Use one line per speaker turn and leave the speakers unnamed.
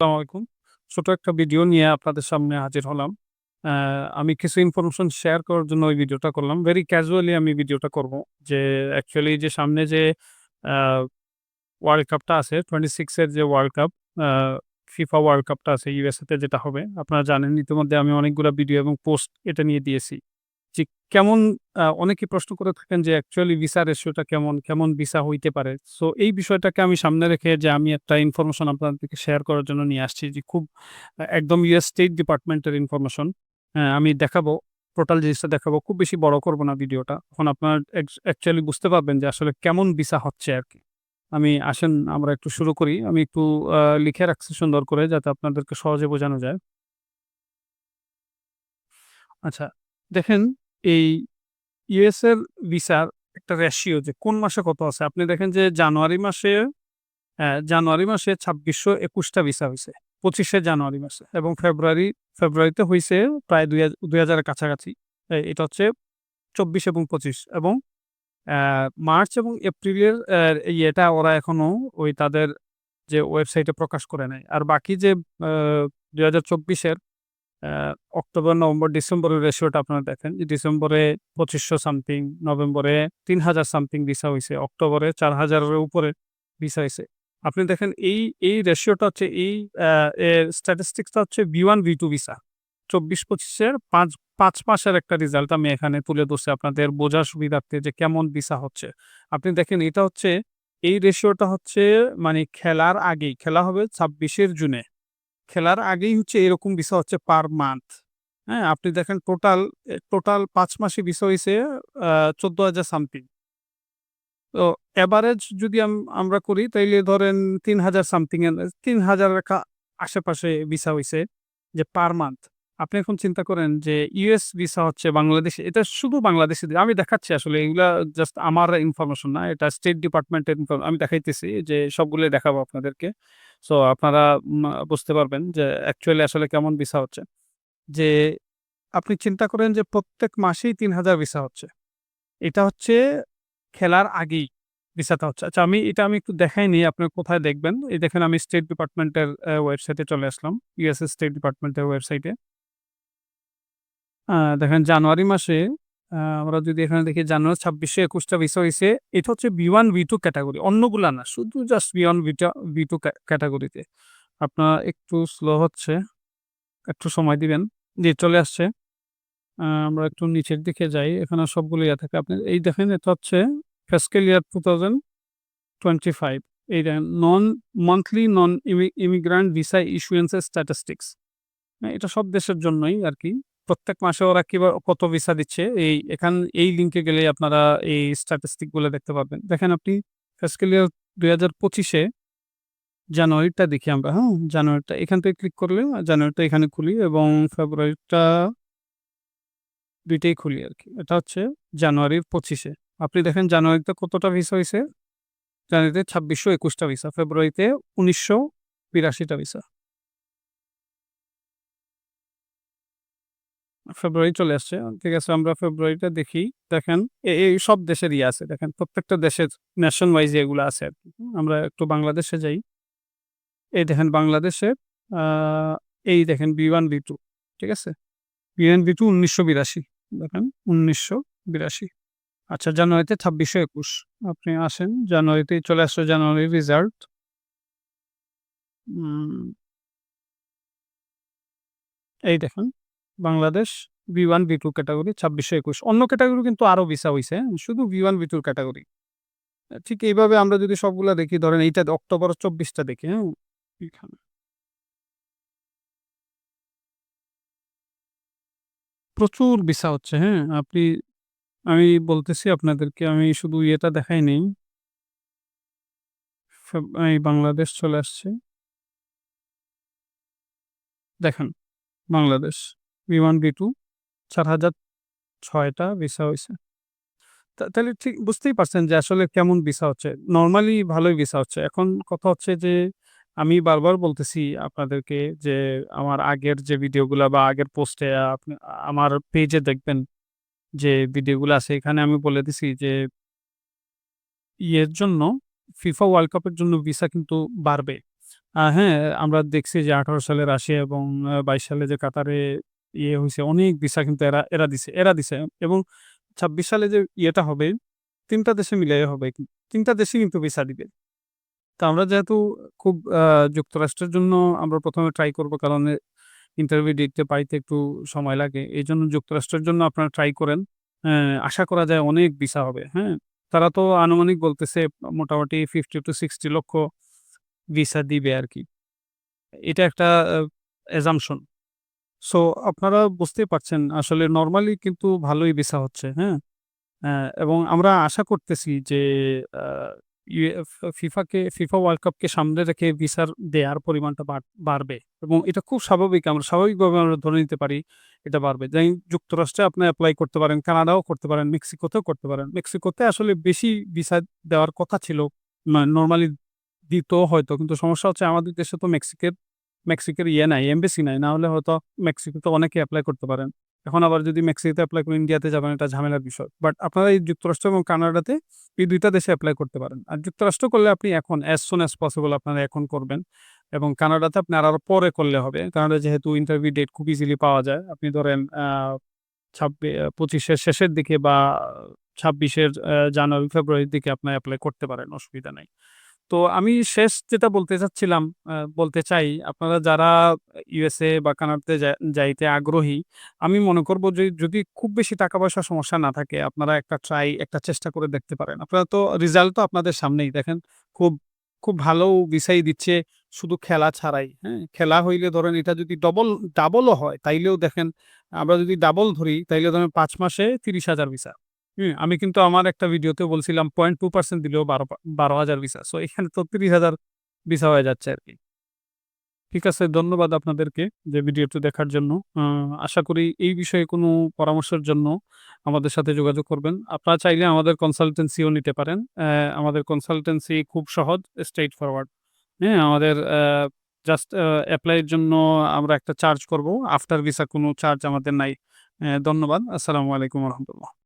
আসসালামু আলাইকুম। ছোট একটা ভিডিও নিয়ে আপনাদের সামনে হাজির হলাম। আমি কিছু ইনফরমেশন শেয়ার করার জন্য ওই ভিডিওটা করলাম। ভেরি ক্যাজুয়ালি আমি ভিডিওটা করব। যে অ্যাকচুয়ালি যে সামনে যে ওয়ার্ল্ড কাপটা আছে 26 এর যে ওয়ার্ল্ড কাপ ফিফা ওয়ার্ল্ড কাপটা আছে ইউএসএ তে যেটা হবে। আপনারা জানেন ইতিমধ্যে আমি অনেকগুলা ভিডিও এবং পোস্ট এটা নিয়ে দিয়েছি। যে কেমন আ অনেকেই প্রশ্ন করে থাকেন যে অ্যাকচুয়ালি ভিসা রেশিওটা কেমন, কেমন ভিসা হইতে পারে? সো এই বিষয়টাকে আমি সামনে রেখে যে আমি একটা ইনফরমেশন আপনাদেরকে শেয়ার করার জন্য নিয়ে আসছি যে খুব একদম ইউএস স্টেট ডিপার্টমেন্টের ইনফরমেশন। আমি দেখাবো, টোটাল জিনিসটা দেখাবো। খুব বেশি বড় করব না ভিডিওটা। তখন আপনার অ্যাকচ অ্যাকচুয়ালি বুঝতে পারবেন যে আসলে কেমন ভিসা হচ্ছে আর কি আমি আসেন আমরা একটু শুরু করি। আমি একটু লিখে রাখছি সুন্দর করে যাতে আপনাদেরকে সহজে বোঝানো যায়। আচ্ছা, দেখেন এই ইউএস এর ভিসার একটা রেশিও যে কোন মাসে কত আছে। আপনি দেখেন যে জানুয়ারি মাসে জানুয়ারি মাসে ছাব্বিশশো একুশটা ভিসা হয়েছে পঁচিশে জানুয়ারি মাসে এবং ফেব্রুয়ারি, ফেব্রুয়ারিতে হইছে প্রায় দুই হা ২০০০ এর কাছাকাছি। এটা হচ্ছে ২৪ এবং ২৫ এবং মার্চ এবং এপ্রিলের ইয়েটা ওরা এখনও ওই তাদের যে ওয়েবসাইটে প্রকাশ করে নেয় আর বাকি যে ২০২৪ এর অ্যা অক্টোবর, নভেম্বর, ডিসেম্বরের রেশিওটা আপনারা দেখেন যে ডিসেম্বরে পঁচিশশো সামথিং, নভেম্বরে ৩০০০ সামথিং ভিসা হইছে, অক্টোবরে চার হাজারের উপরে ভিসা হইছে। আপনি দেখেন এই, এই রেশিওটা হচ্ছে এই স্ট্যাটিস্টিক্সটা হচ্ছে B1, B2 ভিসা। ২৪-২৫ এর ৫, ৫ মাসের একটা রেজাল্ট আমি এখানে তুলে ধরছি আপনাদের বোঝার সুবিধার্থে যে কেমন ভিসা হচ্ছে। আপনি দেখেন এটা হচ্ছে এই রেশিওটা হচ্ছে মানে খেলার আগেই, খেলা হবে ছাব্বিশের জুনে। খেলার আগেই হচ্ছে এরকম ভিসা হচ্ছে পার মান্থ। হ্যাঁ? আপনি দেখেন টোটাল টোটাল পাঁচ মাসে ভিসা হইছে আ ১৪,০০০ সামথিং। তো এভারেজ যদি আমরা করি তাইলে ধরেন ৩০০০ সামথিং এর ৩০০০ এর কা আশেপাশে ভিসা হইছে যে পার মান্থ। আপনি এখন চিন্তা করেন যে ইউএস ভিসা হচ্ছে বাংলাদেশে এটা শুধু বাংলাদেশে আমি দেখাচ্ছি আসলে এগুলা জাস্ট আমার ইনফরমেশন না। এটা স্টেট ডিপার্টমেন্টের আমি দেখাইতেছি যে সবগুলো দেখাবো আপনাদেরকে। সো আপনারা বুঝতে পারবেন যে অ্যাকচুয়ালি আসলে কেমন ভিসা হচ্ছে। যে আপনি চিন্তা করেন যে প্রত্যেক মাসেই ৩০০০ ভিসা হচ্ছে। এটা হচ্ছে খেলার আগেই ভিসাটা হচ্ছে। আচ্ছা আমি এটা আমি একটু দেখাই নিই আপনারা কোথায় দেখবেন। এই দেখেন আমি স্টেট ডিপার্টমেন্টের ওয়েবসাইটে চলে আসলাম। ইউএস এর স্টেট ডিপার্টমেন্টের ওয়েবসাইটে। দেখেন জানুয়ারি মাসে আমরা যদি এখানে দেখি জানুয়ারি ২৬-২১ টা ভিসা হইছে। এটা হচ্ছে B1, B2 ক্যাটেগরি। অন্যগুলা না। শুধু just B1, beta B2 two ক্যাটাগরিতে আপনার একটু স্লো হচ্ছে। একটু সময় দিবেন। যে চলে আসছে। আমরা একটু নিচের দিকে যাই। এখানে সবগুলো ইয়া থাকে। আপনি এই দেখেন এটা হচ্ছে ফিস্ক্যাল ইয়ার 2025 এই দেখেন নন মান্থলি নন ইমি ইমিগ্রান্ট ভিসা ইস্যুয়েন্সের স্ট্যাটিস্টিক্স। এটা সব দেশের জন্যই আরকি। প্রত্যেক মাসে ওরা কিবা কত ভিসা দিচ্ছে? এই এখান এই লিংকে গেলে আপনারা এই স্ট্যাটিস্টিকগুলো দেখতে পাবেন দেখেন আপনি ফিস্ক্যাল ইয়ার দুই হাজার পঁচিশে জানুয়ারিটা দেখি আমরা, হ্যাঁ? জানুয়ারিটা এখান থেকে ক্লিক করলে জানুয়ারিটা এখানে খুলি এবং ফেব্রুয়ারিটা দুইটাই খুলি আর কি। এটা হচ্ছে জানুয়ারির পঁচিশে আপনি দেখেন জানুয়ারিতে কতটা ভিসা হয়েছে জানুয়ারিতে ছাব্বিশশো একুশটা ভিসা, ফেব্রুয়ারিতে উনিশশো বিরাশিটা ভিসা। ফেব্রুয়ারি চলে আসছে। ঠিক আছে আমরা ফেব্রুয়ারিটা দেখি। দেখেন এই সব দেশেরই আছে। দেখেন প্রত্যেকটা দেশের নেশন ওয়াইজ এগুলো আছে আরকি। আমরা একটু বাংলাদেশে যাই। এই দেখেন বাংলাদেশের আ এই দেখেন B1, B2 ঠিক আছে? B1, B2 ১৯৮২ দেখেন ১৯৮২ আচ্ছা জানুয়ারিতে ২৬-২১ আপনি আসেন জানুয়ারিতে চলে আসছে জানুয়ারির রেজাল্ট। এই দেখেন বাংলাদেশ B1, B2 ক্যাটাগরি ২৬-২১ অন্য ক্যাটেগরি কিন্তু আরও ভিসা হইছে। শুধু B1, B2 র ক্যাটেগরি। আ ঠিক এইভাবে আমরা যদি সবগুলা দেখি ধরেন এইটা অক্টোবর চব্বিশটা দেখি, হ্যাঁ? এখানে। প্রচুর ভিসা হচ্ছে, হ্যাঁ? আপনি আমি বলতেছি আপনাদেরকে আমি শুধু ইয়েটা দেখাই নেই। বাংলাদেশ চলে আসছে। দেখেন বাংলাদেশ B1, B2 ৪০০৬ টা ভিসা হইছে। তা তাইলে ঠিক বুঝতেই পারছেন যে আসলে কেমন ভিসা হচ্ছে। নরমালি ভালোই ভিসা হচ্ছে। এখন কথা হচ্ছে যে আমি বারবার বলতেছি আপনাদেরকে যে আমার আগের যে ভিডিওগুলা বা আগের পোস্টে আপনি আমার পেজে দেখবেন যে ভিডিওগুলা আছে এখানে আমি বলে দিছি যে ইয়ের জন্য ফিফা ওয়ার্ল্ড কাপের জন্য ভিসা কিন্তু বাড়বে। হ্যাঁ, আমরা দেখছি যে ১৮ সালে রাশিয়া এবং ২২ সালে যে কাতারে ইয়ে হইছে অনেক ভিসা কিন্তু এরা এরা দিছে এরা দিছে এবং ২৬ সালে যে ইয়েটা হবে তিনটা দেশে মিলাইয়া হবে। ৩ টা দেশই কিন্তু ভিসা দিবে। তা আমরা যেহেতু খুব যুক্তরাষ্ট্রের জন্য আমরা প্রথমে ট্রাই করব কারণ ইন্টারভিউ ডেটটা পাইতে একটু সময় লাগে। এই জন্য যুক্তরাষ্ট্রের জন্য আপনারা ট্রাই করেন। আশা করা যায় অনেক ভিসা হবে, হ্যাঁ? তারা তো আনুমানিক বলতেছে মোটামুটি 50-60 লক্ষ ভিসা দিবে আর কি এটা একটা assumption সো আপনারা বুঝতেই পারছেন আসলে নর্মালি কিন্তু ভালোই ভিসা হচ্ছে, হ্যাঁ? এবং আমরা আশা করতেছি যে ফিফাকে ফিফা ওয়ার্ল্ড কাপকে সামনে রেখে ভিসার দেয়ার পরিমাণটা বাড় বাড়বে এবং এটা খুব স্বাভাবিক। আমরা স্বাভাবিকভাবে আমরা ধরে নিতে পারি এটা বাড়বে। যেই যুক্তরাষ্ট্রে আপনি অ্যাপ্লাই করতে পারেন, কানাডাও করতে পারেন, মেক্সিকোতেও করতে পারেন। মেক্সিকোতে আসলে বেশি ভিসা দেওয়ার কথা ছিল। নরমালি দিত হয়তো। কিন্তু সমস্যা হচ্ছে আমাদের দেশে তো মেক্সিকের মেক্সিকোর ইয়ে নাই, এমবাসি নাই। না হলে হয়তো মেক্সিকোতে অনেকে অ্যাপ্লাই করতে পারেন। এখন আবার যদি মেক্সিকোতে অ্যাপ্লাই করে ইন্ডিয়াতে যাবেন এটা ঝামেলার বিষয়। বাট আপনারা এই যুক্তরাষ্ট্র এবং কানাডাতে এই দুইটা দেশে অ্যাপ্লাই করতে পারেন। আর যুক্তরাষ্ট্র করলে আপনি এখন অ্যাজ soon অ্যাজ পসিবল আপনারা এখন করবেন এবং কানাডাতে আপনার আরও পরে করলে হবে। কানাডা যেহেতু ইন্টারভিউ ডেট খুব ইজিলি পাওয়া যায়। আপনি ধরেন আ ছাব্বি আ ২৫ এর শেষের দিকে বা ছাব্বিশের জানুয়ারি, ফেব্রুয়ারির দিকে আপনারা অ্যাপ্লাই করতে পারেন, অসুবিধা নাই। তো আমি শেষ যেটা বলতে চাচ্ছিলাম, বলতে চাই আপনারা যারা ইউএসএ বা কানাডাতে যাইতে আগ্রহী, আমি মনে করব যে যদি খুব বেশি টাকা-পয়সার সমস্যা না থাকে আপনারা একটা ট্রাই, একটা চেষ্টা করে দেখতে পারেন। আপনারা তো রেজাল্ট তো আপনাদের সামনেই দেখেন। খুব, খুব ভালো ভিসাই দিচ্ছে শুধু খেলা ছাড়াই, হ্যাঁ? খেলা হইলে ধরেন এটা যদি ডবল ডাবলও হয় তাইলেও দেখেন আমরা যদি ডাবল ধরি তাইলে ধরেন পাঁচ মাসে ৩০,০০০ ভিসা। হুম? আমি কিন্তু আমার একটা ভিডিওতে বলছিলাম 0.2% দিলেও বারো পা ১২,০০০ ভিসা। সো এখানে তো ৩০,০০০ ভিসা হয়ে যাচ্ছে আর কি ঠিক আছে, ধন্যবাদ আপনাদেরকে যে ভিডিওটি দেখার জন্য। আশা করি এই বিষয়ে কোনো পরামর্শের জন্য আমাদের সাথে যোগাযোগ করবেন। আপনারা চাইলে আমাদের কনসালটেন্সিও নিতে পারেন। আমাদের কনসালটেন্সি খুব সহজ, স্ট্রেইট ফরওয়ার্ড। হ্যাঁ? আমাদের জাস্ট অ্যাপ্লাইয়ের জন্য আমরা একটা চার্জ করব। আফটার ভিসা কোনো চার্জ আমাদের নাই। ধন্যবাদ। আসসালামু আলাইকুম রাহমাতুল্লাহ।